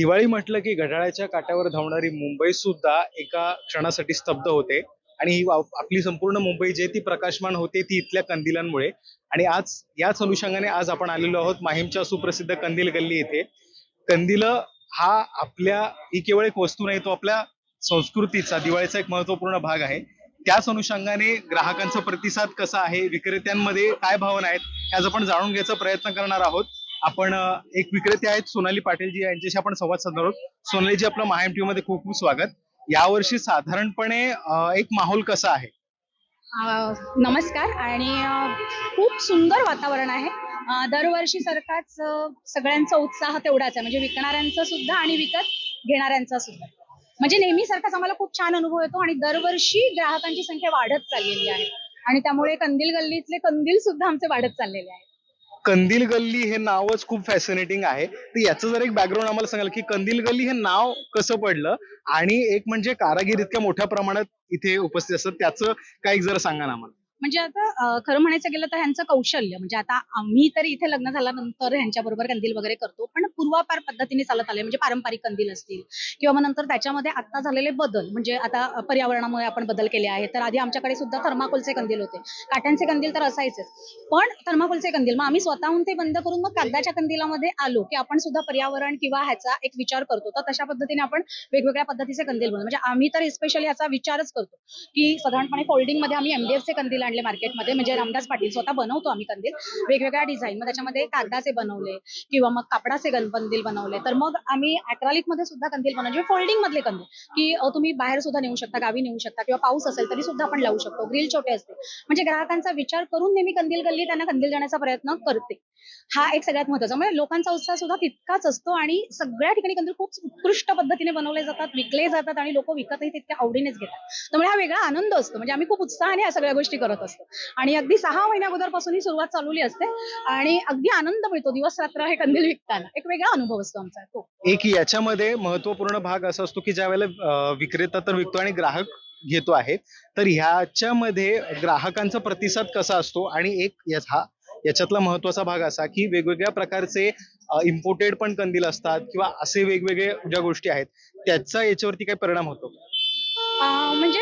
दिवाळी म्हटलं की घड्याळाच्या काट्यावर धावणारी मुंबई सुद्धा एका क्षणासाठी स्तब्ध होते. आणि ही आपली संपूर्ण मुंबई जी ती प्रकाशमान होते ती इथल्या कंदिलांमुळे. आणि आज याच अनुषंगाने आज आपण आलेलो आहोत माहीमच्या सुप्रसिद्ध कंदील गल्ली येथे कंदील हा आपल्या ही केवळ एक वस्तू नाही तो आपल्या संस्कृतीचा दिवाळीचा एक महत्त्वपूर्ण भाग आहे. त्याच अनुषंगाने ग्राहकांचा प्रतिसाद कसा आहे विक्रेत्यांमध्ये काय भावना आहेत हे आज आपण जाणून घ्यायचा प्रयत्न करणार आहोत. आपण एक विक्रेते आहेत सोनाली पाटीलजी यांच्याशी आपण संवाद साधणार आहोत. सोनालीजी आपलं माहीम टीव्ही मध्ये खूप खूप स्वागत. यावर्षी साधारणपणे एक माहोल कसा आहे? नमस्कार आणि खूप सुंदर वातावरण आहे. दरवर्षी सारखाच सगळ्यांचा उत्साह तेवढाच आहे. म्हणजे विकणाऱ्यांचा सुद्धा आणि विकत घेणाऱ्यांचा सुद्धा. म्हणजे नेहमीसारखाच आम्हाला खूप छान अनुभव येतो आणि दरवर्षी ग्राहकांची संख्या वाढत चाललेली आहे. आणि त्यामुळे कंदील गल्लीतले कंदील सुद्धा आमचे वाढत चाललेले आहेत. कंदील गल्ली हे नावच खूप फॅसिनेटिंग आहे. तर याचं जर एक बॅकग्राऊंड आम्हाला सांगाल की कंदील गल्ली हे नाव कसं पडलं? आणि एक म्हणजे कारागीर इतक्या मोठ्या प्रमाणात इथे उपस्थित असतात. त्याचं काही जर सांगा ना आम्हाला. म्हणजे आता खरं म्हणायचं गेलं तर ह्यांचं कौशल्य म्हणजे आता आम्ही तर इथे लग्न झाल्यानंतर ह्यांच्याबरोबर कंदील वगैरे करतो पण पूर्वापार पद्धतीने चालत आले म्हणजे पारंपरिक कंदील असतील किंवा मग नंतर त्याच्यामध्ये आता झालेले बदल म्हणजे आता पर्यावरणामुळे आपण बदल केले आहेत तर आधी आमच्याकडे सुद्धा थर्माकोलचे कंदील होते. काट्यांचे कंदील तर असायचेच पण थर्माकोलचे कंदील मग आम्ही स्वतःहून ते बंद करून मग कागदाच्या कंदिलामध्ये आलो की आपण सुद्धा पर्यावरण किंवा ह्याचा एक विचार करतो तर तशा पद्धतीने आपण वेगवेगळ्या पद्धतीचे कंदील बनवतो. म्हणजे आम्ही तर स्पेशली याचा विचारच करतो की साधारणपणे फोल्डिंगमध्ये आम्ही एमडीएफचे कंदील आणले मार्केटमध्ये. म्हणजे रामदास पाटील स्वतः बनवतो आम्ही कंदील. वेगवेगळ्या डिझाईन मग त्याच्यामध्ये कागदाचे बनवले किंवा मग कापडाचे कंदील बनवले. तर मग आम्ही अक्रालिकमध्ये सुद्धा कंदील बनवले. म्हणजे फोल्डिंग मधले कंदील. की तुम्ही बाहेर सुद्धा नेऊ शकता गावी नेऊ शकता किंवा पाऊस असेल तरी सुद्धा आपण लावू शकतो. ग्रिल छोटे असते. म्हणजे ग्राहकांचा विचार करून नेहमी कंदील गल्ली त्यांना कंदील देण्याचा प्रयत्न करते. हा एक सगळ्यात महत्त्वाचा म्हणजे लोकांचा उत्साह सुद्धा तितकाच असतो आणि सगळ्या ठिकाणी कंदील खूप उत्कृष्ट पद्धतीने बनवले जातात विकले जातात आणि लोक विकतही तितक्या आवडीनेच घेतात. त्यामुळे हा वेगळा आनंद असतो. म्हणजे आम्ही खूप उत्साहाने या सगळ्या गोष्टी करत असतो. आणि अगदी सहा महिन्या अगोदरपासून ही सुरुवात चालवली असते. आणि अगदी आनंद मिळतो. दिवस रात्र हे कंदील विकताना. एक वेगळा अनुभव असतो आमचा. तो एक याच्यामध्ये महत्त्वपूर्ण भाग असा असतो की ज्या वेळेला विक्रेता तर विकतो आणि ग्राहक घेतो आहे तर ह्याच्यामध्ये ग्राहकांचा प्रतिसाद कसा असतो? आणि एक हा याच्यातला महत्त्वाचा भाग असा की वेगवेगळ्या प्रकारचे इम्पोर्टेड पण कंदील असतात किंवा असे वेगवेगळे ज्या गोष्टी आहेत त्याचा याच्यावरती काय परिणाम होतो म्हणजे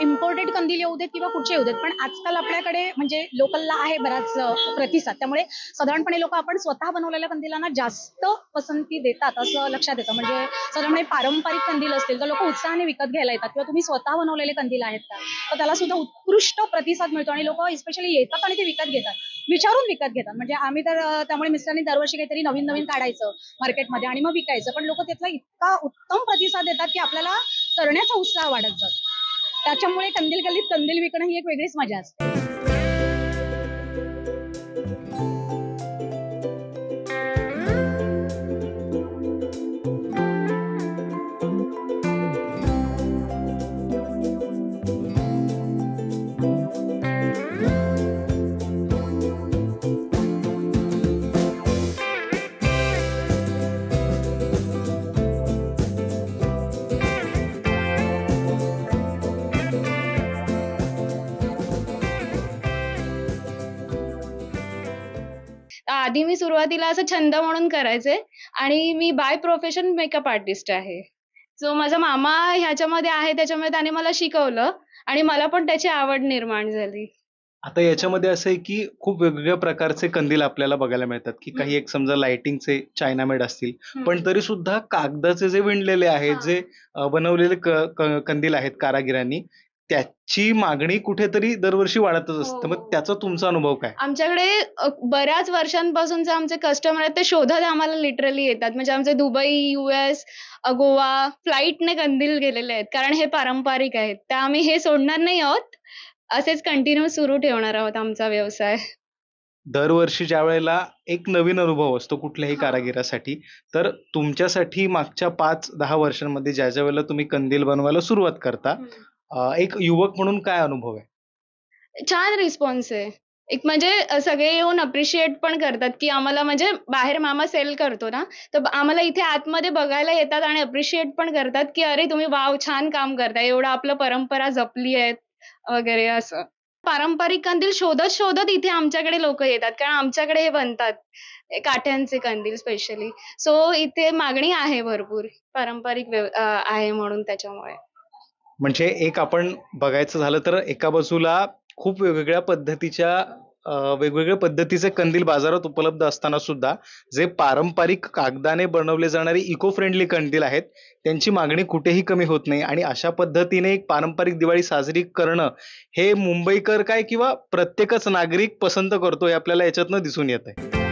इम्पोर्टेड कंदील येऊ देत किंवा कुठचे येऊ देत. पण आजकाल आपल्याकडे म्हणजे लोकलला आहे बराच प्रतिसाद. त्यामुळे साधारणपणे लोक आपण स्वतः बनवलेल्या कंदिलांना जास्त पसंती देतात असं लक्षात येतं. म्हणजे साधारणपणे पारंपरिक कंदील असतील तर लोक उत्साहाने विकत घ्यायला येतात किंवा तुम्ही स्वतः बनवलेले कंदील आहेत का? तर त्याला सुद्धा उत्कृष्ट प्रतिसाद मिळतो आणि लोक स्पेशली येतात आणि ते विकत घेतात. विचारून विकत घेतात. म्हणजे आम्ही तर त्यामुळे मिस्टरांनी दरवर्षी काहीतरी नवीन नवीन काढायचं मार्केटमध्ये आणि मग विकायचं. पण लोक त्यातला इतका उत्तम प्रतिसाद देतात की आपल्याला करण्याचा उत्साह वाढत जातो. त्याच्यामुळे कंदील गल्लीत कंदील विकणं ही एक वेगळीच मजा असते. आधी मी सुरुवातीला असं छंद म्हणून करायचे आणि मी बाय प्रोफेशन मेकअप आर्टिस्ट आहे. सो माझा मामा ह्याच्यामध्ये आहे त्याच्यामुळे त्याने मला शिकवलं आणि मला पण त्याची आवड निर्माण झाली. आता याच्यामध्ये असं आहे की खूप वेगवेगळ्या प्रकारचे कंदील आपल्याला बघायला मिळतात की काही एक समजा लाइटिंगचे चायना मेड असतील पण तरी सुद्धा कागदाचे जे विणलेले आहेत. जे अ, बनवलेले क- क- कंदील आहेत कारागिरांनी त्याची मागणी कुठेतरी दरवर्षी वाढतच असते हो, मग हो. त्याचा तुमचा अनुभव काय आमच्याकडे अ, बऱ्याच वर्षांपासूनचे आमचे कस्टमर आहेत ते शोधत आम्हाला लिटरली येतात. म्हणजे आमचे दुबई, यूएस, अ, गोवा फ्लाईटने कंदील गेलेले आहेत. कारण हे पारंपरिक आहेत. तर आम्ही हे सोडणार नाही आहोत. असेच कंटिन्यू सुरू ठेवणार आहोत आमचा व्यवसाय. दरवर्षी ज्या वेळेला एक नवीन अनुभव असतो कुठल्याही हा. कारागिरासाठी तर तुमच्यासाठी मागच्या पाच दहा वर्षांमध्ये ज्या ज्या वेळेला तुम्ही कंदील बनवायला सुरुवात करता अ, एक युवक म्हणून काय अनुभव आहे छान रिस्पॉन्स आहे. एक म्हणजे अ, सगळे येऊन अप्रिशिएट पण करतात, की आम्हाला म्हणजे बाहेर मामा सेल करतो ना, तर आम्हाला इथे आतमध्ये बघायला येतात आणि अप्रिशिएट पण करतात, की "अरे तुम्ही वॉव! छान काम करताय. एवढं आपलं परंपरा जपली आहेत." वगैरे असं. पारंपरिक कंदील शोधत शोधत इथे आमच्याकडे लोक येतात कारण आमच्याकडे हे बनतात काठ्यांचे कंदील स्पेशली सो इथे मागणी आहे भरपूर पारंपरिक व्यव- आहे म्हणून त्याच्यामुळे म्हणजे एक आपण बघायचं झालं तर एका बाजूला खूप वेगवेगळ्या पद्धतीच्या वेगवेगळ्या पद्धतीचे कंदील बाजारात उपलब्ध असताना सुद्धा जे पारंपरिक कागदाने बनवले जाणारे इको फ्रेंडली कंदील आहेत त्यांची मागणी कुठेही कमी होत नाही. आणि अशा पद्धतीने एक पारंपरिक दिवाळी साजरी करणं हे मुंबईकर काय किंवा प्रत्येकच नागरिक पसंत करतो हे आपल्याला याच्यातनं दिसून येत आहे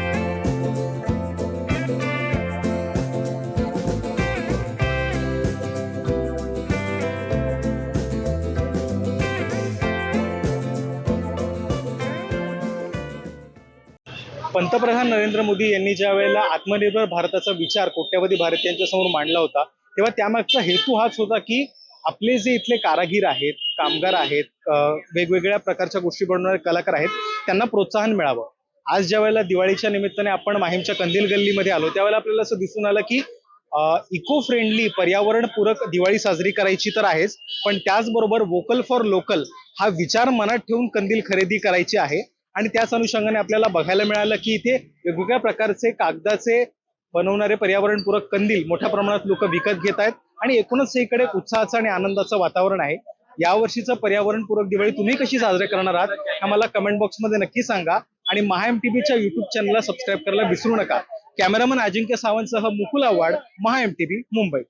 पंतप्रधान नरेंद्र मोदी यांनी ज्या वेळेला आत्मनिर्भर भारताचा विचार कोट्यवधी भारतीयांच्या समोर मांडला होता तेव्हा त्यामागचा हेतू हाच होता की आपले जे इथले कारागीर आहेत कामगार आहेत वेगवेगळ्या प्रकारच्या गोष्टी बनवणारे कलाकार आहेत त्यांना प्रोत्साहन मिळावं. आज ज्या वेळेला दिवाळीच्या निमित्ताने आपण माहीमच्या कंदील गल्लीमध्ये आलो त्यावेळेला आपल्याला असं दिसून आलं की इको फ्रेंडली पर्यावरणपूरक दिवाळी साजरी करायची तर आहेच पण त्याचबरोबर वोकल फॉर लोकल हा विचार मनात ठेवून कंदील खरेदी करायची आहे. आणि त्याच अनुषंगाने आपल्याला बघायला मिळालं की इथे वेगवेगळ्या प्रकारचे कागदाचे बनवणारे पर्यावरणपूरक कंदील मोठ्या प्रमाणात लोक विकत घेत आहेत. आणि एकूणच इकडे उत्साहाचं आणि आनंदाचं वातावरण आहे. यावर्षीचं पर्यावरणपूरक दिवाळी तुम्ही कशी साजरी करणार आहात हे मला कमेंट बॉक्समध्ये नक्की सांगा. आणि महा एम टीव्हीच्या युट्यूब चॅनलला सबस्क्राईब करायला विसरू नका. कॅमेरामन अजिंक्य सावंतसह मुकुल आव्हाड महा एम टीव्ही मुंबई.